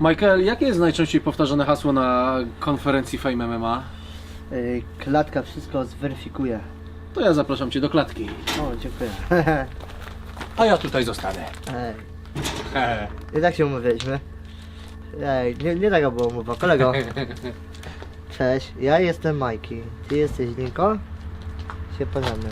Michael, jakie jest najczęściej powtarzane hasło na konferencji Fame MMA? Ej, Klatka wszystko zweryfikuje. To ja zapraszam Cię do klatki. O, dziękuję. A ja tutaj zostanę. Ej, i tak się umówiliśmy. Ej, nie, nie taka była umowa, kolego. Cześć, ja jestem Majki. Ty jesteś Linko? Się poznamy.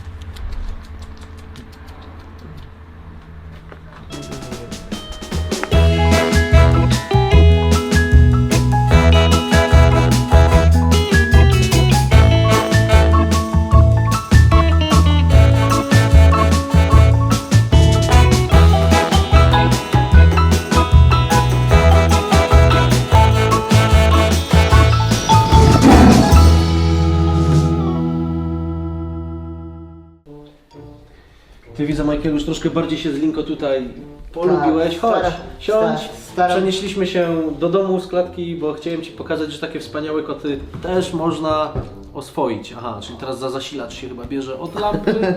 Michael, już troszkę bardziej się z Linko tutaj polubiłeś. Tak, Chodź, stara- siądź. sta- stara- Przenieśliśmy się do domu z klatki, bo chciałem Ci pokazać, że takie wspaniałe koty też można oswoić. Aha, czyli teraz za zasilacz się chyba bierze od lampy.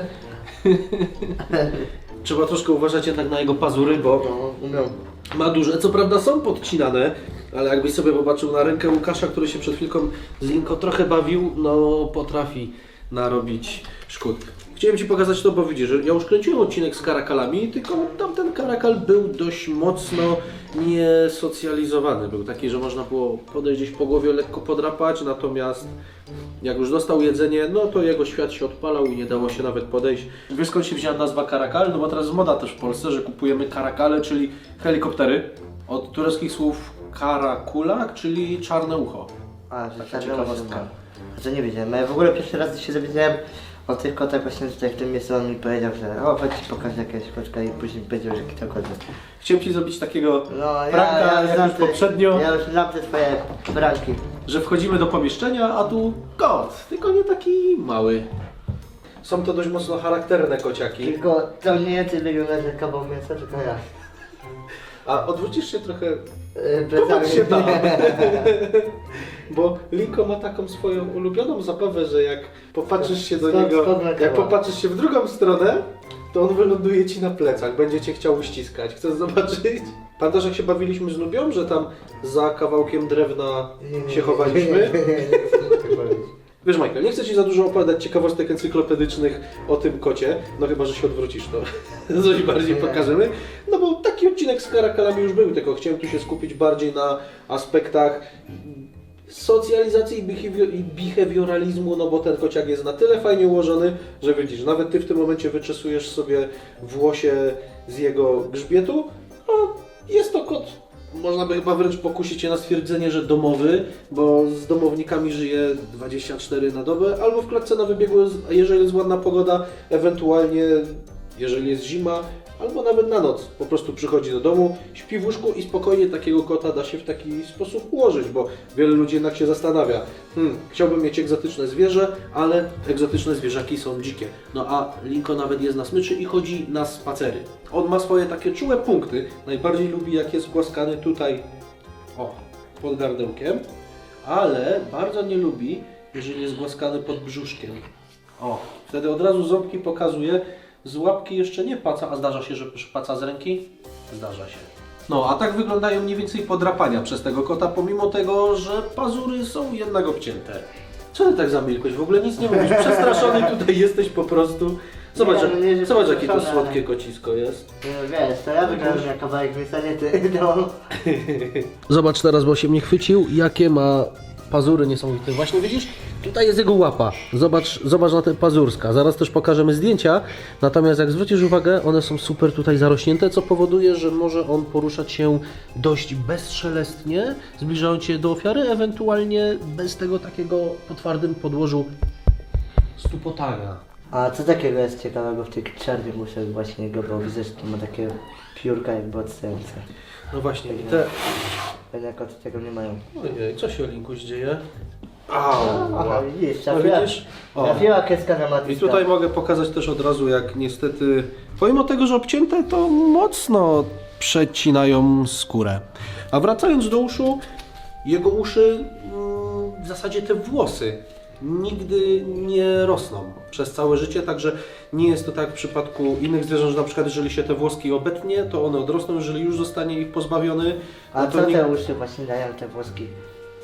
Trzeba troszkę uważać jednak na jego pazury, bo No, ma duże. Co prawda są podcinane, ale jakbyś sobie popatrzył na rękę Łukasza, który się przed chwilką z Linko trochę bawił, no potrafi narobić szkód. Chciałem Ci pokazać to, bo widzisz, że ja już kręciłem odcinek z karakalami, tylko tamten karakal był dość mocno niesocjalizowany. Był taki, że można było podejść gdzieś po głowie, lekko podrapać, natomiast jak już dostał jedzenie, no to jego świat się odpalał i nie dało się nawet podejść. Wiesz skąd się wzięła nazwa karakal? No bo teraz jest moda też w Polsce, że kupujemy karakale, czyli helikoptery. Od tureckich słów karakulak, czyli czarne ucho. A, że Taka ciekawostka. ma. A to nie wiedziałem. Ja w ogóle pierwszy raz się dowiedziałem o tych kotach właśnie tutaj w tym miejscu on mi powiedział, że o chodź ci pokażę jakiegoś koczka i później powiedział, że to koty. Chciałem Ci zrobić takiego No ja, pranka, ja, jak znam już te- poprzednio, Ja już znam te twoje branki. że wchodzimy do pomieszczenia, a tu kot, tylko nie taki mały. Są to dość mocno charakterne kociaki. Tylko to nie jest wygląda że kawał mięsa, tylko ja. A odwrócisz się trochę Yy, Popatrz się tam. Bo Linko ma taką swoją ulubioną zabawę, że jak popatrzysz się do niego, jak popatrzysz się w drugą stronę, to on wyląduje ci na plecach, będzie cię chciał uściskać. Chcesz zobaczyć? Pamiętasz jak się bawiliśmy z Nubią, że tam za kawałkiem drewna się chowaliśmy? Wiesz Michael, nie chcę Ci za dużo opowiadać ciekawostek encyklopedycznych o tym kocie, no chyba, że się odwrócisz, to coś bardziej pokażemy. No bo taki odcinek z karakalami już był, tylko chciałem tu się skupić bardziej na aspektach socjalizacji i behawior- i behawioralizmu, no bo ten kociak jest na tyle fajnie ułożony, że widzisz, nawet Ty w tym momencie wyczesujesz sobie włosie z jego grzbietu, a jest to kot można by chyba wręcz pokusić się na stwierdzenie, że domowy, bo z domownikami żyje 24 na dobę, albo w klatce na wybiegu, jeżeli jest ładna pogoda, ewentualnie jeżeli jest zima, albo nawet na noc. Po prostu przychodzi do domu, śpi w łóżku i spokojnie takiego kota da się w taki sposób ułożyć, bo wiele ludzi jednak się zastanawia, hmm, chciałbym mieć egzotyczne zwierzę, ale egzotyczne zwierzaki są dzikie. No a Linko nawet jest na smyczy i chodzi na spacery. On ma swoje takie czułe punkty. Najbardziej lubi jak jest głaskany tutaj, o, pod gardełkiem, ale bardzo nie lubi, jeżeli jest głaskany pod brzuszkiem. O, wtedy od razu ząbki pokazuje, z łapki jeszcze nie paca, a zdarza się, że paca z ręki? Zdarza się. No, a tak wyglądają mniej więcej podrapania przez tego kota, pomimo tego, że pazury są jednak obcięte. Co ty tak zamilkłeś? W ogóle nic nie mówisz. Przestraszony tutaj jesteś po prostu. Zobacz, Nie, no nie, jak, że zobacz jakie to przestraszony, słodkie kocisko jest. No wiesz, to ja wyglądam jak kawałek nie ty. No. Zobacz teraz, bo się mnie chwycił, jakie ma pazury niesamowite. Właśnie widzisz, tutaj jest jego łapa. Zobacz, zobacz na te pazurska. Zaraz też pokażemy zdjęcia. Natomiast jak zwrócisz uwagę, one są super tutaj zarośnięte, co powoduje, że może on poruszać się dość bezszelestnie, zbliżając się do ofiary, ewentualnie bez tego takiego po twardym podłożu stupotania. A co takiego jest ciekawego w tych czarnych uszach właśnie jego, bo widzę, że ma takie piórka jakby odstające. No właśnie, i te... Pewnie koty tego nie mają. Ojej, co się Linkuś dzieje? Au, Aha, widzisz, No trafiła, widzisz? O. trafiła kreska na matkę. I tutaj mogę pokazać też od razu, jak niestety, pomimo tego, że obcięte, to mocno przecinają skórę. A wracając do uszu, jego uszy, mm, w zasadzie te włosy nigdy nie rosną przez całe życie, także nie jest to tak w przypadku innych zwierząt, że na przykład jeżeli się te włoski obetnie, to one odrosną, jeżeli już zostanie ich pozbawiony, A no to co te uszy właśnie dają te włoski?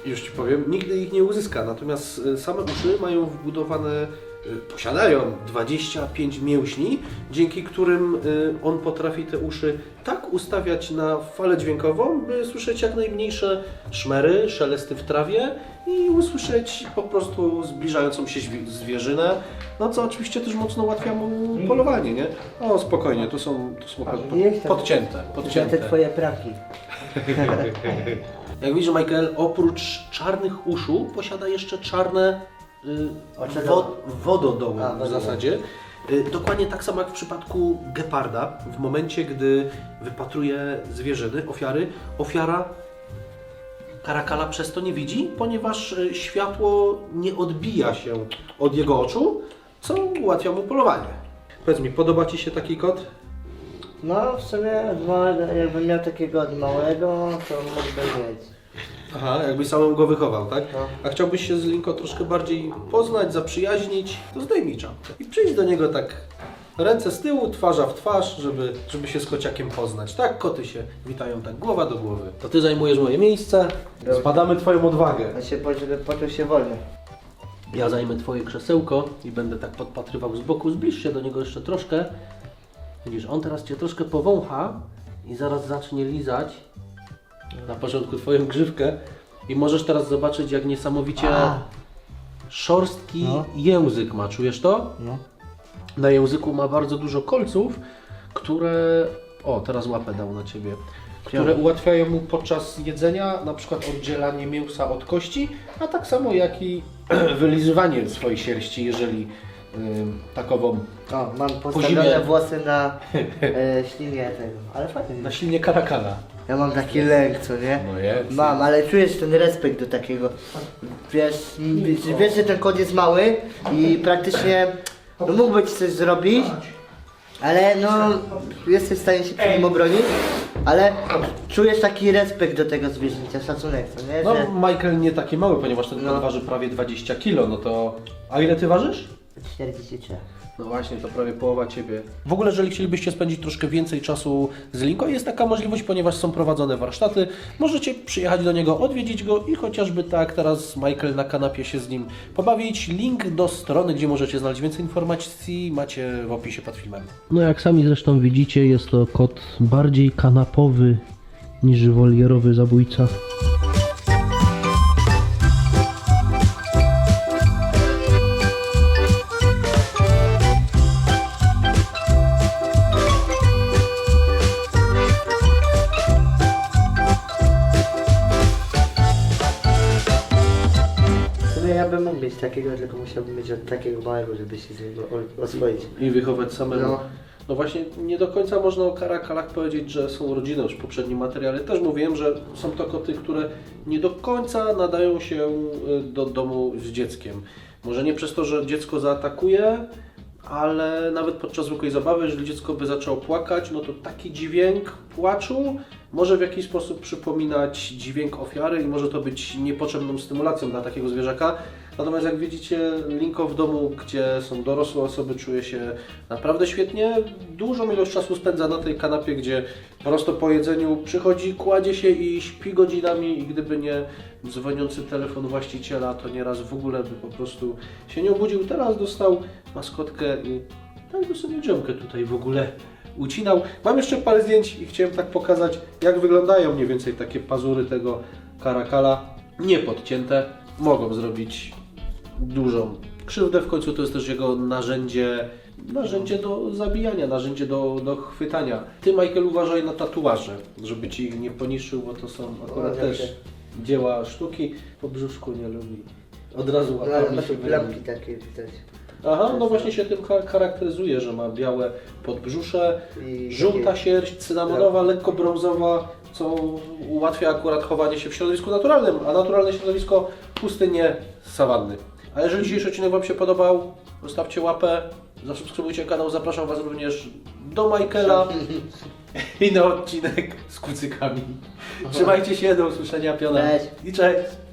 już Ci powiem, nigdy ich nie uzyska. Natomiast y, same uszy mają wbudowane, y, posiadają 25 mięśni, dzięki którym y, on potrafi te uszy tak ustawiać na falę dźwiękową, by słyszeć jak najmniejsze szmery, szelesty w trawie i usłyszeć po prostu zbliżającą się zwi- zwierzynę, no co oczywiście też mocno ułatwia mu polowanie, nie? O, spokojnie, to są, to są podcięte, To podcięte. te twoje praki. Jak widzisz, Michael, oprócz czarnych uszu posiada jeszcze czarne y, wo, wododoły A, w wododoły. zasadzie. Y, dokładnie tak samo jak w przypadku geparda. W momencie, gdy wypatruje zwierzyny, ofiary, ofiara karakala przez to nie widzi, ponieważ y, światło nie odbija się od jego oczu, co ułatwia mu polowanie. Powiedz mi, podoba Ci się taki kot? No w sumie od małego, jakbym miał takiego od małego, to mógłbym mieć. Aha, jakbyś samym go wychował, tak? No. A chciałbyś się z Linko troszkę bardziej poznać, zaprzyjaźnić, to zdejmij czapkę. I przyjdź do niego tak ręce z tyłu, twarza w twarz, żeby, żeby się z kociakiem poznać. Tak, koty się witają tak głowa do głowy. To ty zajmujesz moje miejsce, Dobrze. zbadamy twoją odwagę. No się, po- żeby poczuł się wolny. Ja zajmę twoje krzesełko i będę tak podpatrywał z boku. Zbliż się do niego jeszcze troszkę. Widzisz, on teraz cię troszkę powącha i zaraz zacznie lizać na początku twoją grzywkę i możesz teraz zobaczyć jak niesamowicie A. szorstki No. język ma. Czujesz to? No. Na języku ma bardzo dużo kolców, które... O, teraz łapę dał na ciebie. Które ułatwiają mu podczas jedzenia na przykład oddzielanie mięsa od kości, a tak samo jak i wylizywanie swojej sierści, jeżeli ym, takową O, mam postawione zimie- włosy na e, ślinie tego, ale fajnie. na silnie karakala. Ja mam taki lęk, co nie? No jest. Mam, ale czujesz ten respekt do takiego. Wiesz, m, wiesz, że ten kot jest mały i praktycznie no mógłby ci coś zrobić, ale no jesteś w stanie się przed nim obronić, ale czujesz taki respekt do tego zwierzęcia, szacunek, co nie? No, Że Michael nie taki mały, ponieważ ten No. waży prawie 20 kg, no to... A ile ty ważysz? 43. No właśnie, to prawie połowa Ciebie. W ogóle, jeżeli chcielibyście spędzić troszkę więcej czasu z Linko, jest taka możliwość, ponieważ są prowadzone warsztaty. Możecie przyjechać do niego, odwiedzić go i chociażby tak teraz Michael na kanapie się z nim pobawić. Link do strony, gdzie możecie znaleźć więcej informacji, macie w opisie pod filmem. No jak sami zresztą widzicie, jest to kot bardziej kanapowy niż wolierowy zabójca. Mieć takiego, tylko musiałbym mieć od takiego małego, żeby się z niego o- oswoić. I wychować samemu. No. No. właśnie, nie do końca można o karakalach powiedzieć, że są rodziną. Już w poprzednim materiale też mówiłem, że są to koty, które nie do końca nadają się y, do domu z dzieckiem. Może nie przez to, że dziecko zaatakuje, ale nawet podczas zwykłej zabawy, jeżeli dziecko by zaczęło płakać, no to taki dźwięk płaczu może w jakiś sposób przypominać dźwięk ofiary i może to być niepotrzebną stymulacją dla takiego zwierzaka. Natomiast jak widzicie, Linko w domu, gdzie są dorosłe osoby, czuje się naprawdę świetnie. Dużą ilość czasu spędza na tej kanapie, gdzie prosto po jedzeniu przychodzi, kładzie się i śpi godzinami i gdyby nie dzwoniący telefon właściciela, to nieraz w ogóle by po prostu się nie obudził. Teraz dostał maskotkę i tak by sobie drzemkę tutaj w ogóle ucinał. Mam jeszcze parę zdjęć i chciałem tak pokazać, jak wyglądają mniej więcej takie pazury tego karakala. Nie podcięte, mogą zrobić dużą krzywdę. W końcu to jest też jego narzędzie, narzędzie do zabijania, narzędzie do, do chwytania. Ty, Michael, uważaj na tatuaże, żeby ci ich nie poniszczył, bo to są akurat No, też dobrze. dzieła sztuki. Po brzuszku nie lubi. Od razu No, łapami się wyrobi. plamki takie widać. Aha, no właśnie się tym cha- charakteryzuje, że ma białe podbrzusze, I żółta takie- sierść, cynamonowa, lekko brązowa, co ułatwia akurat chowanie się w środowisku naturalnym, a naturalne środowisko pustynie, sawanny. A jeżeli dzisiejszy odcinek Wam się podobał, zostawcie łapę, zasubskrybujcie kanał, zapraszam Was również do Michaela i na odcinek z kucykami. Trzymajcie się, do usłyszenia, piona Cześć. i cześć!